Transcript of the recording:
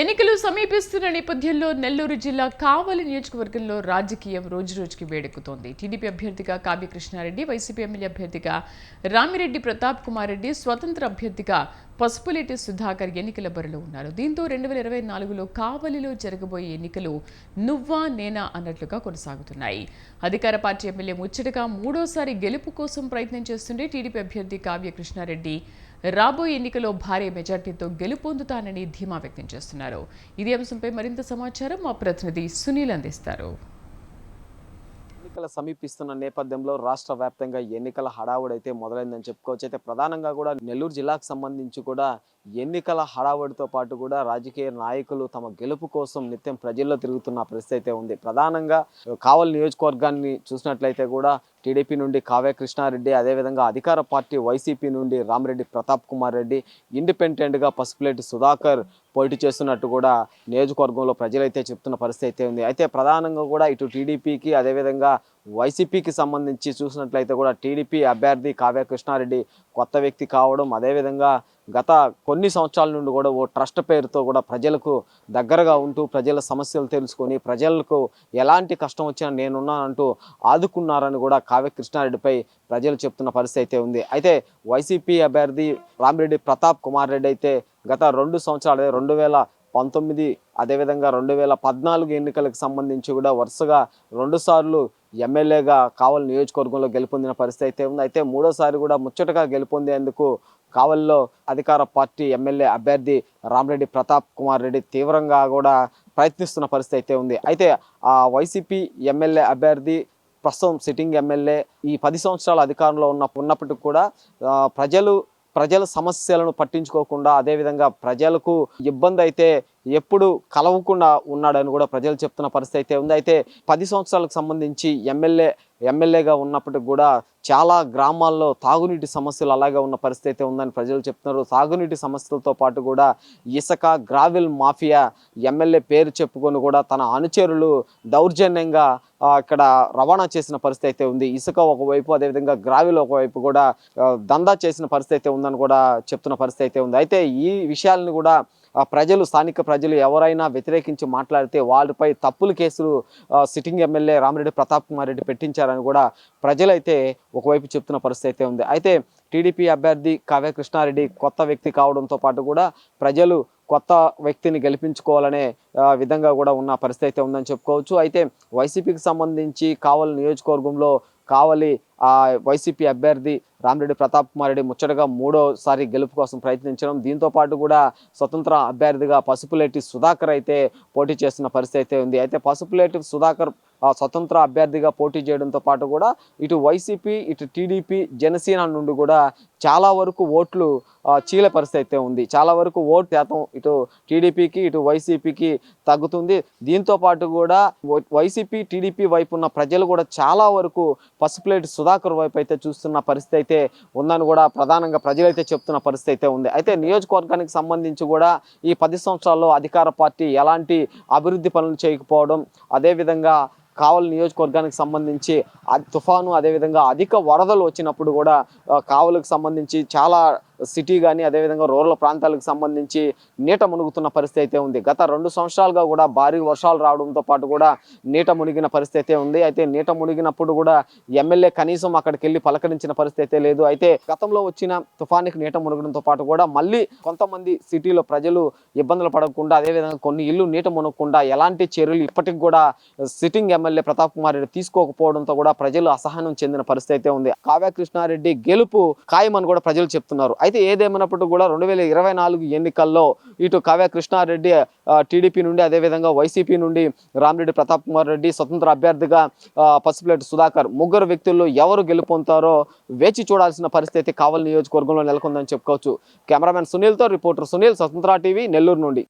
ఎన్నికలు సమీపిస్తున్న నేపథ్యంలో నెల్లూరు జిల్లా కావలి నియోజకవర్గంలో రాజకీయం రోజురోజుకి వేడెక్కుతోంది. టీడీపీ అభ్యర్థిగా కావ్య కృష్ణారెడ్డి వైసీపీ ఎమ్మెల్యే అభ్యర్థిగా రామిరెడ్డి ప్రతాప్ కుమార్ రెడ్డి స్వతంత్ర అభ్యర్థిగా పసుపులేటి సుధాకర్ ఎన్నికల బరిలో ఉన్నారు. దీంతో రెండు వేల ఇరవై నాలుగులో కావలిలో జరగబోయే ఎన్నికలు నువ్వా నేనా అన్నట్లుగా కొనసాగుతున్నాయి. అధికార పార్టీ ఎమ్మెల్యే ముచ్చటగా మూడోసారి గెలుపు కోసం ప్రయత్నం చేస్తుండే టీడీపీ అభ్యర్థి కావ్య కృష్ణారెడ్డి రాబోయే ఎన్నికలో భారీ మెజార్టీతో గెలుపొందుతానని ధీమా వ్యక్తం చేస్తున్నారు. ఇదే అంశంపై మరింత సమాచారం మా ప్రతినిధి సునీల్ అందిస్తారు. ఎన్నికలు సమీపిస్తున్న నేపథ్యంలో రాష్ట్ర వ్యాప్తంగా ఎన్నికల హడావుడైతే మొదలైందని చెప్పుకోవచ్చు. అయితే ప్రధానంగా కూడా నెల్లూరు జిల్లాకు సంబంధించి కూడా ఎన్నికల హడావుడితో పాటు కూడా రాజకీయ నాయకులు తమ గెలుపు కోసం నిత్యం ప్రజల్లో తిరుగుతున్న పరిస్థితి అయితే ఉంది. ప్రధానంగా కావల్ నియోజకవర్గాన్ని చూసినట్లయితే కూడా టీడీపీ నుండి కావ్య కృష్ణారెడ్డి అదేవిధంగా అధికార పార్టీ వైసీపీ నుండి రామిరెడ్డి ప్రతాప్ కుమార్ రెడ్డి ఇండిపెండెంట్గా పసుపులేటి సుధాకర్ పోటీ చేస్తున్నట్టు కూడా నియోజకవర్గంలో ప్రజలైతే చెప్తున్న పరిస్థితి అయితే ఉంది. అయితే ప్రధానంగా కూడా ఇటు టీడీపీకి అదేవిధంగా వైసీపీకి సంబంధించి చూసినట్లయితే కూడా టీడీపీ అభ్యర్థి కావ్య కృష్ణారెడ్డి కొత్త వ్యక్తి కావడం అదేవిధంగా గత కొన్ని సంవత్సరాల నుండి కూడా ఓ ట్రస్ట్ పేరుతో కూడా ప్రజలకు దగ్గరగా ఉంటూ ప్రజల సమస్యలు తెలుసుకొని ప్రజలకు ఎలాంటి కష్టం వచ్చినా నేనున్నానంటూ ఆదుకున్నారని కూడా కావ్య కృష్ణారెడ్డిపై ప్రజలు చెప్తున్న పరిస్థితి అయితే ఉంది. అయితే వైసీపీ అభ్యర్థి రామిరెడ్డి ప్రతాప్ కుమార్ రెడ్డి అయితే గత రెండు సంవత్సరాలు రెండు వేల పంతొమ్మిది అదేవిధంగా రెండు వేల పద్నాలుగు ఎన్నికలకు సంబంధించి కూడా వరుసగా రెండుసార్లు ఎమ్మెల్యేగా కావలి నియోజకవర్గంలో గెలుపొందిన పరిస్థితి అయితే ఉంది. అయితే మూడోసారి కూడా ముచ్చటగా గెలుపొందేందుకు కావలిలో అధికార పార్టీ ఎమ్మెల్యే అభ్యర్థి రామరెడ్డి ప్రతాప్ కుమార్ రెడ్డి తీవ్రంగా కూడా ప్రయత్నిస్తున్న పరిస్థితి అయితే ఉంది. అయితే ఆ వైసీపీ ఎమ్మెల్యే అభ్యర్థి ప్రస్తుతం సిట్టింగ్ ఎమ్మెల్యే ఈ పది సంవత్సరాల అధికారంలో ఉన్న ఉన్నప్పటికీ కూడా ప్రజలు ప్రజల సమస్యలను పట్టించుకోకుండా అదేవిధంగా ప్రజలకు ఇబ్బంది అయితే ఎప్పుడు కలవకుండా ఉన్నాడని కూడా ప్రజలు చెప్తున్న పరిస్థితి అయితే ఉంది. అయితే పది సంవత్సరాలకు సంబంధించి ఎమ్మెల్యే ఎమ్మెల్యేగా ఉన్నప్పటికి కూడా చాలా గ్రామాల్లో తాగునీటి సమస్యలు అలాగే ఉన్న పరిస్థితి అయితే ఉందని ప్రజలు చెప్తున్నారు. తాగునీటి సమస్యలతో పాటు కూడా ఇసుక గ్రావెల్ మాఫియా ఎమ్మెల్యే పేరు చెప్పుకొని కూడా తన అనుచరులు దౌర్జన్యంగా ఇక్కడ రవాణా చేసిన పరిస్థితి అయితే ఉంది. ఇసుక ఒకవైపు అదేవిధంగా గ్రావెల్ ఒకవైపు కూడా దందా చేసిన పరిస్థితి అయితే ఉందని కూడా చెప్తున్న పరిస్థితి అయితే ఉంది. అయితే ఈ విషయాలను కూడా ప్రజలు స్థానిక ప్రజలు ఎవరైనా వ్యతిరేకించి మాట్లాడితే వాళ్ళపై తప్పులు కేసులు సిట్టింగ్ ఎమ్మెల్యే రామిరెడ్డి ప్రతాప్ కుమార్ రెడ్డి పెట్టించారని కూడా ప్రజలైతే ఒకవైపు చెప్తున్న పరిస్థితి అయితే ఉంది. అయితే టీడీపీ అభ్యర్థి కావ్య కృష్ణారెడ్డి కొత్త వ్యక్తి కావడంతో పాటు కూడా ప్రజలు కొత్త వ్యక్తిని గెలిపించుకోవాలనే విధంగా కూడా ఉన్న పరిస్థితి అయితే ఉందని చెప్పుకోవచ్చు. అయితే వైసీపీకి సంబంధించి కావలి నియోజకవర్గంలో కావలి వైసీపీ అభ్యర్థి రామిరెడ్డి ప్రతాప్ కుమార్ రెడ్డి ముచ్చటగా మూడోసారి గెలుపు కోసం ప్రయత్నించడం. దీంతో పాటు కూడా స్వతంత్ర అభ్యర్థిగా పసుపులేటి సుధాకర్ అయితే పోటీ చేస్తున్న పరిస్థితి అయితే ఉంది. అయితే పసుపులేటి సుధాకర్ స్వతంత్ర అభ్యర్థిగా పోటీ చేయడంతో పాటు కూడా ఇటు వైసీపీ ఇటు టీడీపీ జనసేన నుండి కూడా చాలా వరకు ఓట్లు చీల పరిస్థితి అయితే ఉంది. చాలా వరకు ఓటు శాతం ఇటు టీడీపీకి ఇటు వైసీపీకి తగ్గుతుంది. దీంతో పాటు కూడా వైసీపీ టీడీపీ వైపు ఉన్న ప్రజలు కూడా చాలా వరకు పసుపులేటి సుధాకర్ వైపు అయితే చూస్తున్న పరిస్థితి అయితే ఉందని కూడా ప్రధానంగా ప్రజలైతే చెప్తున్న పరిస్థితి అయితే ఉంది. అయితే నియోజకవర్గానికి సంబంధించి కూడా ఈ పది సంవత్సరాల్లో అధికార పార్టీ ఎలాంటి అభివృద్ధి పనులు చేయకపోవడం అదేవిధంగా కావలి నియోజకవర్గానికి సంబంధించి ఆ తుఫాను అదేవిధంగా అధిక వరదలు వచ్చినప్పుడు కూడా కావలకు సంబంధించి చాలా సిటీ కానీ అదేవిధంగా రూరల్ ప్రాంతాలకు సంబంధించి నీట మునుగుతున్న పరిస్థితి అయితే ఉంది. గత రెండు సంవత్సరాలుగా కూడా భారీ వర్షాలు రావడంతో పాటు కూడా నీట మునిగిన పరిస్థితి అయితే ఉంది. అయితే నీట మునిగినప్పుడు కూడా ఎమ్మెల్యే కనీసం అక్కడికి వెళ్ళి పలకరించిన పరిస్థితి లేదు. అయితే గతంలో వచ్చిన తుఫానికి నీట మునగడంతో పాటు కూడా మళ్ళీ కొంతమంది సిటీలో ప్రజలు ఇబ్బందులు పడకుండా అదేవిధంగా కొన్ని ఇల్లు నీట మునగకుండా ఎలాంటి చర్యలు ఇప్పటికి కూడా సిట్టింగ్ ఎమ్మెల్యే ప్రతాప్ కుమార్ రెడ్డి తీసుకోకపోవడంతో కూడా ప్రజలు అసహనం చెందిన పరిస్థితి అయితే ఉంది. కావ్య కృష్ణారెడ్డి గెలుపు ఖాయమని కూడా ప్రజలు చెప్తున్నారు. అయితే ఏదేమైనప్పటికీ కూడా రెండు వేల ఇరవై నాలుగు ఎన్నికల్లో ఇటు కావ్య కృష్ణారెడ్డి టీడీపీ నుండి అదేవిధంగా వైసీపీ నుండి రామిరెడ్డి ప్రతాప్ కుమార్ రెడ్డి స్వతంత్ర అభ్యర్థిగా ఆ, పసుపులేటి సుధాకర్ ముగ్గురు వ్యక్తుల్లో ఎవరు గెలుపొందుతారో వేచి చూడాల్సిన పరిస్థితి కావలి నియోజకవర్గంలో నెలకొందని చెప్పుకోవచ్చు. కెమెరామెన్ సునీల్తో రిపోర్టర్ సునీల్ స్వతంత్ర టీవీ నెల్లూరు నుండి.